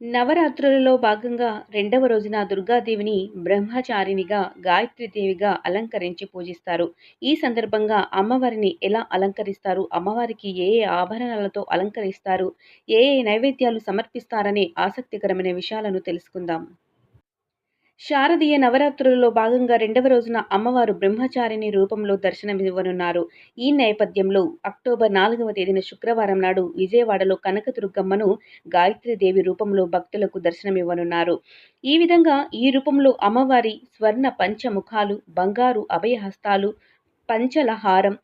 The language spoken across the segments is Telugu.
నవరాత్రులలో భాగంగా రెండవ రోజున దుర్గాదేవిని బ్రహ్మచారినిగా గాయత్రీదేవిగా అలంకరించి పూజిస్తారు. ఈ సందర్భంగా అమ్మవారిని ఎలా అలంకరిస్తారు? అమ్మవారికి ఏ ఏ ఆభరణాలతో అలంకరిస్తారు? ఏ ఏ నైవేద్యాలు సమర్పిస్తారనే ఆసక్తికరమైన విషయాలను తెలుసుకుందాం. శారదీయ నవరాత్రులలో భాగంగా రెండవ రోజున అమ్మవారు బ్రహ్మచారిణి రూపంలో దర్శనమివ్వనున్నారు. ఈ నేపథ్యంలో అక్టోబర్ నాలుగవ తేదీన శుక్రవారం నాడు విజయవాడలో కనకదుర్గమ్మను గాయత్రీదేవి రూపంలో భక్తులకు దర్శనమివ్వనున్నారు. ఈ విధంగా ఈ రూపంలో అమ్మవారి స్వర్ణ పంచముఖాలు బంగారు అభయహస్తాలు పంచలహారం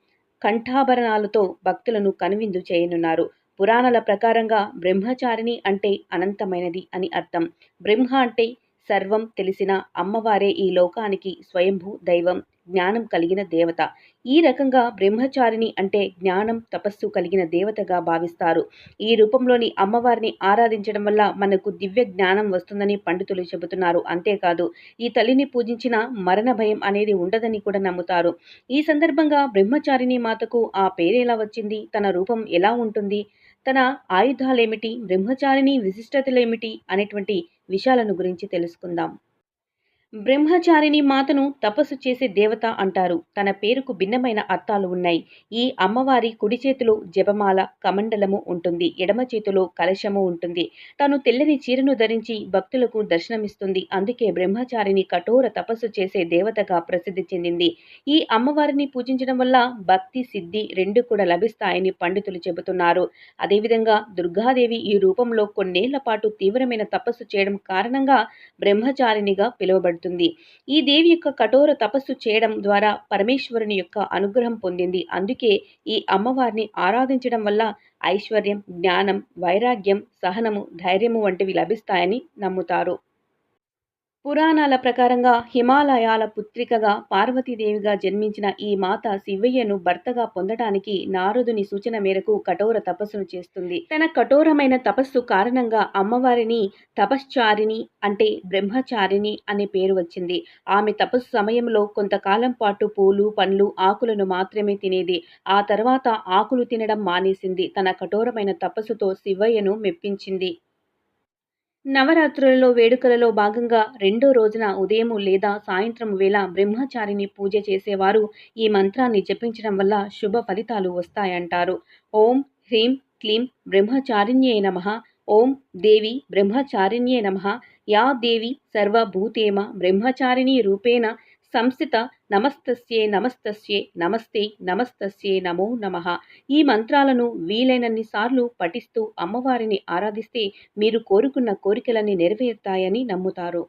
కంఠాభరణాలతో భక్తులను కనువిందు చేయనున్నారు. పురాణాల ప్రకారంగా బ్రహ్మచారిణి అంటే అనంతమైనది అని అర్థం. బ్రహ్మ అంటే సర్వం తెలిసిన అమ్మవారే ఈ లోకానికి స్వయంభూ దైవం జ్ఞానం కలిగిన దేవత. ఈ రకంగా బ్రహ్మచారిణి అంటే జ్ఞానం తపస్సు కలిగిన దేవతగా భావిస్తారు. ఈ రూపంలోని అమ్మవారిని ఆరాధించడం వల్ల మనకు దివ్య జ్ఞానం వస్తుందని పండితులు చెబుతున్నారు. అంతేకాదు ఈ తల్లిని పూజించిన మరణ భయం అనేది ఉండదని కూడా నమ్ముతారు. ఈ సందర్భంగా బ్రహ్మచారిణి మాతకు ఆ పేరేలా వచ్చింది? తన రూపం ఎలా ఉంటుంది? తన ఆయుధాలేమిటి? బ్రహ్మచారిణి విశిష్టతలేమిటి? అనేటువంటి విషయాలను గురించి తెలుసుకుందాం. బ్రహ్మచారిణి మాతను తపస్సు చేసే దేవత అంటారు. తన పేరుకు భిన్నమైన అర్థాలు ఉన్నాయి. ఈ అమ్మవారి కుడి చేతిలో జపమాల కమండలము ఉంటుంది. ఎడమ చేతిలో కలశము ఉంటుంది. తను తెల్లని చీరను ధరించి భక్తులకు దర్శనమిస్తుంది. అందుకే బ్రహ్మచారిని కఠోర తపస్సు చేసే దేవతగా ప్రసిద్ధి చెందింది. ఈ అమ్మవారిని పూజించడం వల్ల భక్తి సిద్ధి రెండు కూడా లభిస్తాయని పండితులు చెబుతున్నారు. అదేవిధంగా దుర్గాదేవి ఈ రూపంలో కొన్నేళ్ళ పాటు తీవ్రమైన తపస్సు చేయడం కారణంగా బ్రహ్మచారినిగా పిలువబడుతుంది పడుతుంది ఈ దేవి యొక్క కఠోర తపస్సు చేయడం ద్వారా పరమేశ్వరుని యొక్క అనుగ్రహం పొందింది. అందుకే ఈ అమ్మవారిని ఆరాధించడం వల్ల ఐశ్వర్యం జ్ఞానం వైరాగ్యం సహనము ధైర్యము వంటివి లభిస్తాయని నమ్ముతారు. పురాణాల ప్రకారంగా హిమాలయాల పుత్రికగా పార్వతీదేవిగా జన్మించిన ఈ మాత శివయ్యను భర్తగా పొందటానికి నారదుని సూచన మేరకు కఠోర తపస్సును చేస్తుంది. తన కఠోరమైన తపస్సు కారణంగా అమ్మవారిని తపశ్చారిణి అంటే బ్రహ్మచారిణి అనే పేరు వచ్చింది. ఆమె తపస్సు సమయంలో కొంతకాలం పాటు పూలు పండ్లు ఆకులను మాత్రమే తినేది. ఆ తర్వాత ఆకులు తినడం మానేసింది. తన కఠోరమైన తపస్సుతో శివయ్యను మెప్పించింది. నవరాత్రులలో వేడుకలలో భాగంగా రెండో రోజున ఉదయం లేదా సాయంత్రం వేళ బ్రహ్మచారిని పూజ చేసేవారు ఈ మంత్రాన్ని జపించడం వల్ల శుభ ఫలితాలు వస్తాయంటారు. ఓం హ్రీం క్లీం బ్రహ్మచారిణ్యే నమ. ఓం దేవి బ్రహ్మచారిణ్యే నమ. యా దేవి సర్వభూతేమ బ్రహ్మచారిణీ రూపేణ సంస్థిత నమస్తస్యే నమస్తస్యే నమస్తే నమస్తస్యే నమో నమ. ఈ మంత్రాలను వీలైనన్ని సార్లు పఠిస్తూ అమ్మవారిని ఆరాధిస్తే మీరు కోరుకున్న కోరికలన్నీ నెరవేరుతాయని నమ్ముతారు.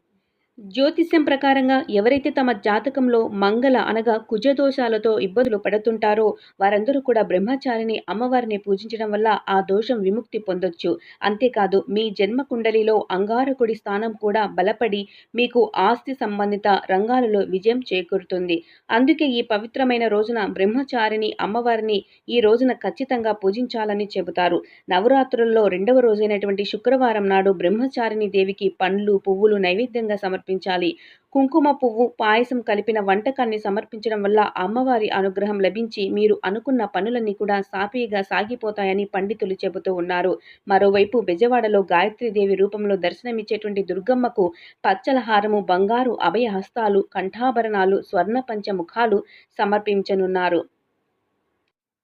జ్యోతిష్యం ప్రకారంగా ఎవరైతే తమ జాతకంలో మంగళ అనగా కుజదోషాలతో ఇబ్బందులు పడుతుంటారో వారందరూ కూడా బ్రహ్మచారిని అమ్మవారిని పూజించడం వల్ల ఆ దోషం విముక్తి పొందొచ్చు. అంతేకాదు మీ జన్మ కుండలిలో అంగారకుడి స్థానం కూడా బలపడి మీకు ఆస్తి సంబంధిత రంగాలలో విజయం చేకూరుతుంది. అందుకే ఈ పవిత్రమైన రోజున బ్రహ్మచారిని అమ్మవారిని ఈ రోజున ఖచ్చితంగా పూజించాలని చెబుతారు. నవరాత్రుల్లో రెండవ రోజైనటువంటి శుక్రవారం నాడు బ్రహ్మచారిని దేవికి పండ్లు పువ్వులు నైవేద్యంగా సమర్ సమర్పించాలి. కుంకుమ పువ్వు పాయసం కలిపిన వంటకాన్ని సమర్పించడం వల్ల అమ్మవారి అనుగ్రహం లభించి మీరు అనుకున్న పనులన్నీ కూడా సాఫీగా సాగిపోతాయని పండితులు చెబుతూ ఉన్నారు. మరోవైపు బెజవాడలో గాయత్రీదేవి రూపంలో దర్శనమిచ్చేటువంటి దుర్గమ్మకు పచ్చల హారము బంగారు అభయ హస్తాలు కంఠాభరణాలు స్వర్ణ పంచముఖాలు సమర్పించనున్నారు.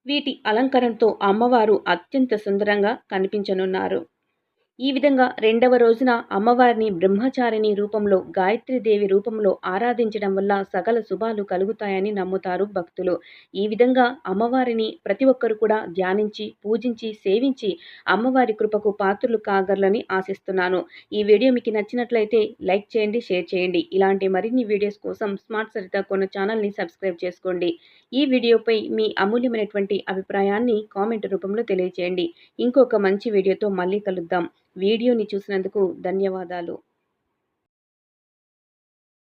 వీటి అలంకరణతో అమ్మవారు అత్యంత సుందరంగా కనిపించనున్నారు. ఈ విధంగా రెండవ రోజున అమ్మవారిని బ్రహ్మచారిణి రూపంలో గాయత్రీదేవి రూపంలో ఆరాధించడం వల్ల సకల శుభాలు కలుగుతాయని నమ్ముతారు భక్తులు. ఈ విధంగా అమ్మవారిని ప్రతి ఒక్కరు కూడా ధ్యానించి పూజించి సేవించి అమ్మవారి కృపకు పాత్రలు కాగలరని ఆశిస్తున్నాను. ఈ వీడియో మీకు నచ్చినట్లయితే లైక్ చేయండి షేర్ చేయండి. ఇలాంటి మరిన్ని వీడియోస్ కోసం స్మార్ట్ సరిత కొన్న ఛానల్ని సబ్స్క్రైబ్ చేసుకోండి. ఈ వీడియోపై మీ అమూల్యమైనటువంటి అభిప్రాయాన్ని కామెంట్ రూపంలో తెలియజేయండి ఇంకొక మంచి వీడియోతో మళ్ళీ కలుద్దాం. వీడియోని చూసినందుకు ధన్యవాదాలు.